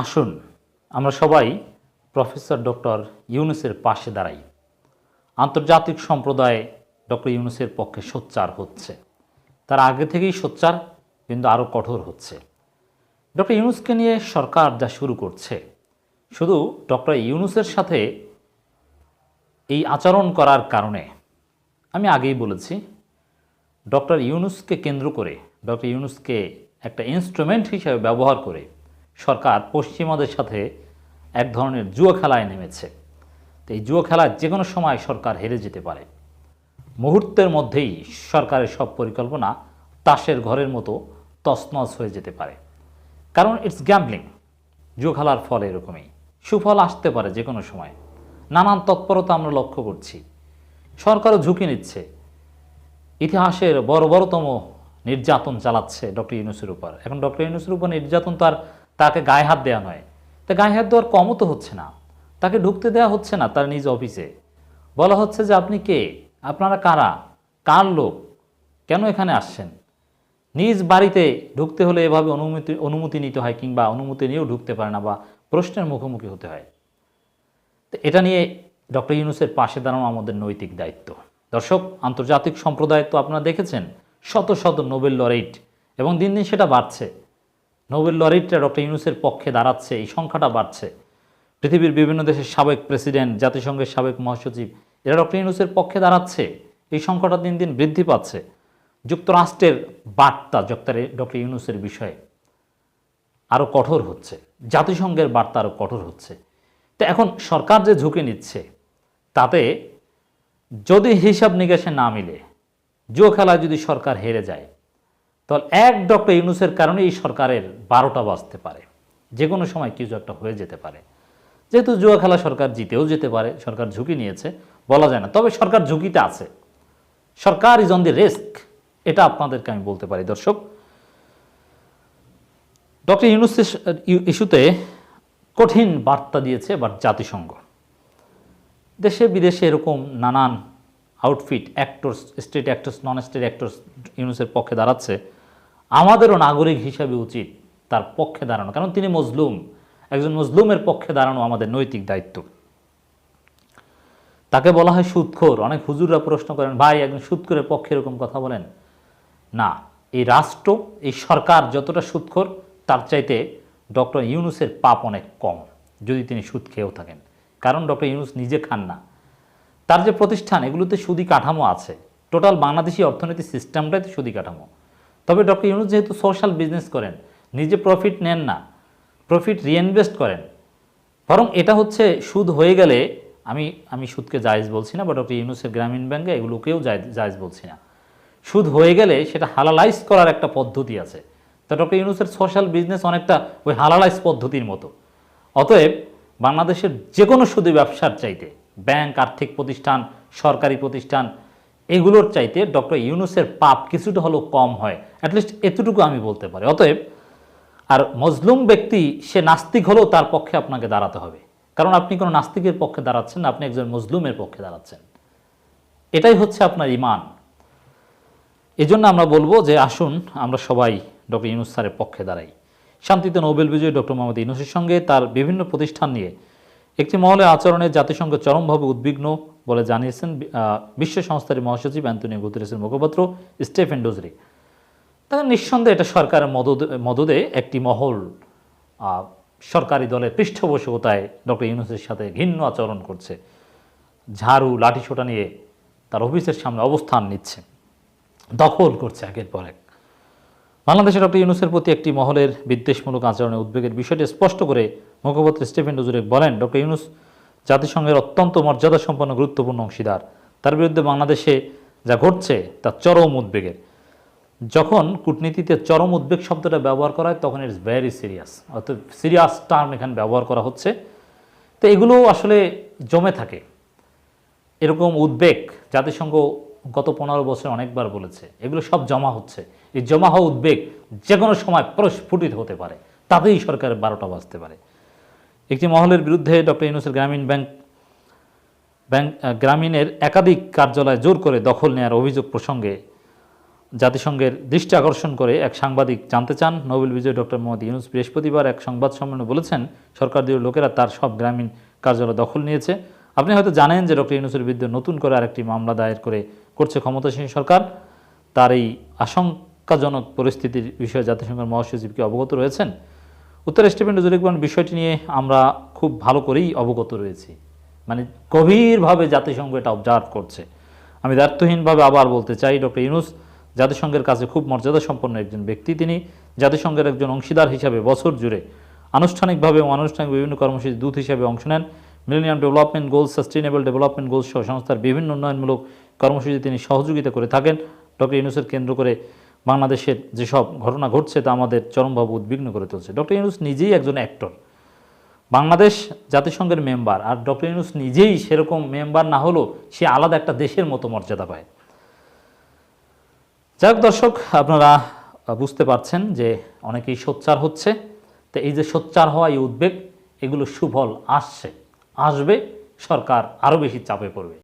আসুন, আমরা সবাই প্রফেসর ডক্টর ইউনুসের পাশে দাঁড়াই। আন্তর্জাতিক সম্প্রদায় ডক্টর ইউনুসের পক্ষে সোচ্চার হচ্ছে। তার আগে থেকেই সোচ্চার, কিন্তু আরও কঠোর হচ্ছে। ডক্টর ইউনুসকে নিয়ে সরকার যা শুরু করছে, শুধু ডক্টর ইউনুসের সাথে এই আচরণ করার কারণে। আমি আগেই বলেছি, ডক্টর ইউনুসকে কেন্দ্র করে, ডক্টর ইউনুসকে একটা ইনস্ট্রুমেন্ট হিসেবে ব্যবহার করে সরকার পশ্চিমাদের সাথে এক ধরনের জুয়া খেলায় নেমেছে। তো এই জুয়া খেলায় যে কোনো সময় সরকার হেরে যেতে পারে। মুহূর্তের মধ্যেই সরকারের সব পরিকল্পনা তাসের ঘরের মতো তছনছ হয়ে যেতে পারে। কারণ ইটস গ্যাম্বলিং জুয়া খেলার ফল এরকমই। সুফল আসতে পারে যে কোনো সময়। নানান তৎপরতা আমরা লক্ষ্য করছি। সরকারও ঝুঁকি নিচ্ছে। ইতিহাসের বড় বড়তম নির্যাতন চালাচ্ছে ডক্টর ইউনুসের উপর। এখন ডক্টর ইউনুসের উপর নির্যাতন তার তাকে গায়ে হাত দেওয়া নয়। তা গায়ে হাত দেওয়ার কমও তো হচ্ছে না। তাকে ঢুকতে দেওয়া হচ্ছে না তার নিজ অফিসে। বলা হচ্ছে যে আপনি কে? আপনারা কারা? কার লোক? কেন এখানে আসছেন? নিজ বাড়িতে ঢুকতে হলে এভাবে অনুমতি অনুমতি নিতে হয় কিংবা অনুমতি নিয়েও ঢুকতে পারে না বা প্রশ্নের মুখোমুখি হতে হয়। তো এটা নিয়ে ডক্টর ইউনুসের পাশে দাঁড়ানো আমাদের নৈতিক দায়িত্ব। দর্শক, আন্তর্জাতিক সম্প্রদায় তো আপনারা দেখেছেন, শত শত নোবেল লরেট এবং দিন দিন সেটা বাড়ছে। নোবেল লরেটরা ডক্টর ইউনুসের পক্ষে দাঁড়াচ্ছে, এই সংখ্যাটা বাড়ছে। পৃথিবীর বিভিন্ন দেশের সাবেক প্রেসিডেন্ট, জাতিসংঘের সাবেক মহাসচিব, এরা ডক্টর ইউনুসের পক্ষে দাঁড়াচ্ছে। এই সংখ্যাটা দিন দিন বৃদ্ধি পাচ্ছে। যুক্তরাষ্ট্রের বার্তা ডক্টর ডক্টর ইউনুসের বিষয়ে আরও কঠোর হচ্ছে। জাতিসংঘের বার্তা আরও কঠোর হচ্ছে। তো এখন সরকার যে ঝুঁকি নিচ্ছে, তাতে যদি হিসাব নিকাশে না মিলে, জুয়ো খেলায় যদি সরকার হেরে যায় তাহলে এক ডক্টর ইউনুসের কারণে এই সরকারের বারোটা বাজতে পারে। যে কোনো সময় কিছু একটা হয়ে যেতে পারে। যেহেতু জুয়া খেলা সরকার জিতেও যেতে পারে, সরকার ঝুঁকি নিয়েছে, বলা যায় না। তবে সরকার ঝুঁকিতে আছে। Sarkar is on the risk এটা আপনাদেরকে আমি বলতে পারি। দর্শক, ডক্টর ইউনুস ইস্যুতে কঠিন বার্তা দিয়েছে এবার জাতিসংঘ। দেশে বিদেশে এরকম নানান outfit actors state actors non state actors ইউনুসের পক্ষে দাঁড়াচ্ছে, আমাদেরও নাগরিক হিসাবে উচিত তার পক্ষে দাঁড়ানো। কারণ তিনি মজলুম। একজন মজলুমের পক্ষে দাঁড়ানো আমাদের নৈতিক দায়িত্ব। তাকে বলা হয় সুদখোর অনেক হুজুররা প্রশ্ন করেন, ভাই, একজন সুদখোরের পক্ষে এরকম কথা বলেন? না, এই রাষ্ট্র, এই সরকার যতটা সুৎখোর, তার চাইতে ডক্টর ইউনুসের পাপ অনেক কম, যদি তিনি সুদ খেয়েও থাকেন। কারণ ডক্টর ইউনুস নিজে খান না। তার যে প্রতিষ্ঠান, এগুলোতে সুদি কাঠামো আছে। টোটাল বাংলাদেশি অর্থনীতি সিস্টেমটাই তো কাঠামো। তবে ডক্টর ইউনুস যেহেতু সোশ্যাল বিজনেস করেন, নিজে প্রফিট নেন না প্রফিট রিইনভেস্ট করেন, বরং এটা হচ্ছে সুদ হয়ে গেলে আমি আমি সুদকে জায়েজ বলছি না, বা ডক্টর ইউনুসের গ্রামীণ ব্যাংকে এগুলোকেও জায়েজ বলছি না। সুদ হয়ে গেলে সেটা হালালাইজ করার একটা পদ্ধতি আছে। তো ডক্টর ইউনুসের সোশ্যাল বিজনেস অনেকটা ওই হালালাইজ পদ্ধতির মতো। অতএব বাংলাদেশের যে কোনো সুদী ব্যবসার চাইতে ব্যাংক, আর্থিক প্রতিষ্ঠান, সরকারি প্রতিষ্ঠান, এগুলোর চাইতে ডক্টর ইউনুসের পাপ কিছুটা হলেও কম হয়। অ্যাটলিস্ট এতটুকু আমি বলতে পারি। অতএব, আর মজলুম ব্যক্তি, সে নাস্তিক হলেও তার পক্ষে আপনাকে দাঁড়াতে হবে। কারণ আপনি কোনো নাস্তিকের পক্ষে দাঁড়াচ্ছেন না, আপনি একজন মজলুমের পক্ষে দাঁড়াচ্ছেন। এটাই হচ্ছে আপনার ইমান এজন্য আমরা বলব যে, আসুন, আমরা সবাই ডক্টর ইউনুস স্যারের পক্ষে দাঁড়াই। শান্তিতে নোবেল বিজয়ী ডক্টর মোহাম্মদ ইউনুসের সঙ্গে তার বিভিন্ন প্রতিষ্ঠান নিয়ে একটি মহলে আচরণে জাতিসংঘ চরমভাবে উদ্বিগ্ন বলে জানিয়েছেন বিশ্ব সংস্থার মহাসচিব অ্যান্টনিও গুতেরেসের মুখপাত্র স্টেফেন ডোজরি। তাহলে নিঃসন্দেহে এটা সরকারের মদদ, মদদে একটি মহল সরকারি দলের পৃষ্ঠপোষকতায় ডক্টর ইউনুসের সাথে ঘিন্ন আচরণ করছে। ঝাড়ু, লাঠিসোটা নিয়ে তার অফিসের সামনে অবস্থান নিচ্ছে। দখল করছে একের পর এক। বাংলাদেশের ডক্টর ইউনুসের প্রতি একটি মহলের বিদ্বেষমূলক আচরণের উদ্বেগের বিষয়টি স্পষ্ট করে মুখপাত্র স্টিফেন ডুজুরেক বলেন, ডক্টর ইউনুস জাতিসংঘের অত্যন্ত মর্যাদা সম্পন্ন গুরুত্বপূর্ণ অংশীদার। তার বিরুদ্ধে বাংলাদেশে যা ঘটছে তা চরম উদ্বেগের। যখন কূটনীতিতে চরম উদ্বেগ শব্দটা ব্যবহার করা হয়, তখন ইটস ভেরি সিরিয়াস অর্থাৎ সিরিয়াস টার্ম এখানে ব্যবহার করা হচ্ছে। তো এগুলো আসলে জমে থাকে। এরকম উদ্বেগ জাতিসংঘ গত পনেরো বছর অনেকবার বলেছে। এগুলো সব জমা হচ্ছে। এই জমা হওয়া উদ্বেগ যে কোনো সময় প্রস্ফুটিত হতে পারে। তাতেই সরকারের বারোটা বাজতে পারে। একটি মহলের বিরুদ্ধে ডক্টর ইউনুসের গ্রামীণ ব্যাংক ব্যাংক গ্রামীণের একাধিক কার্যালয় জোর করে দখল নেওয়ার অভিযোগ প্রসঙ্গে জাতিসংঘের দৃষ্টি আকর্ষণ করে এক সাংবাদিক জানতে চান। নোবেল বিজয়ী ডক্টর মোহাম্মদ ইউনুস বৃহস্পতিবার এক সংবাদ সম্মেলনে বলেছেন, সরকার দিয়ে লোকেরা তার সব গ্রামীণ কার্যালয় দখল নিয়েছে। আপনি হয়তো জানেন যে ডক্টর ইউনুসের বিরুদ্ধে নতুন করে আরেকটি মামলা দায়ের করে করছে ক্ষমতাসীন সরকার। তার এই আশঙ্কাজনক পরিস্থিতির বিষয়ে জাতিসংঘের মহাসচিবকে অবগত রয়েছেন। উত্তর স্টিফেন জুরিকবান বিষয়টি নিয়ে আমরা খুব ভালো করেই অবগত রয়েছি মানে গভীরভাবে জাতিসংঘ এটা অবজার্ভ করছে। আমি দায়িত্বহীনভাবে আবার বলতে চাই, ডক্টর ইউনুস, জাতিসংঘের কাছে খুব মর্যাদা সম্পন্ন একজন ব্যক্তি তিনি। জাতিসংঘের একজন অংশীদার হিসাবে বছর জুড়ে আনুষ্ঠানিকভাবে এবং আনুষ্ঠানিক বিভিন্ন কর্মসূচি দূত হিসাবে অংশ নেন। Millennium development goals sustainable development goals সহ সংস্থার বিভিন্ন উন্নয়নমূলক কর্মসূচি তিনি সহযোগিতা করে থাকেন। ডক্টর ইউনুসের কেন্দ্র করে বাংলাদেশের যেসব ঘটনা ঘটছে তা আমাদের চরমভাবে উদ্বিগ্ন করে তুলছে। ডক্টর ইউনুস নিজেই একজন অ্যাক্টর বাংলাদেশ জাতিসংঘের মেম্বার আর ডক্টর ইউনুস নিজেই সেরকম মেম্বার না হলেও সে আলাদা একটা দেশের মতো মর্যাদা পায়। যাই হোক দর্শক, আপনারা বুঝতে পারছেন যে অনেকেই সোচ্চার হচ্ছে। তো এই যে সোচ্চার হওয়া এই উদ্বেগ, এগুলো সুফল আসছে। আসবে, সরকার আরও বেশি চাপে পড়বে।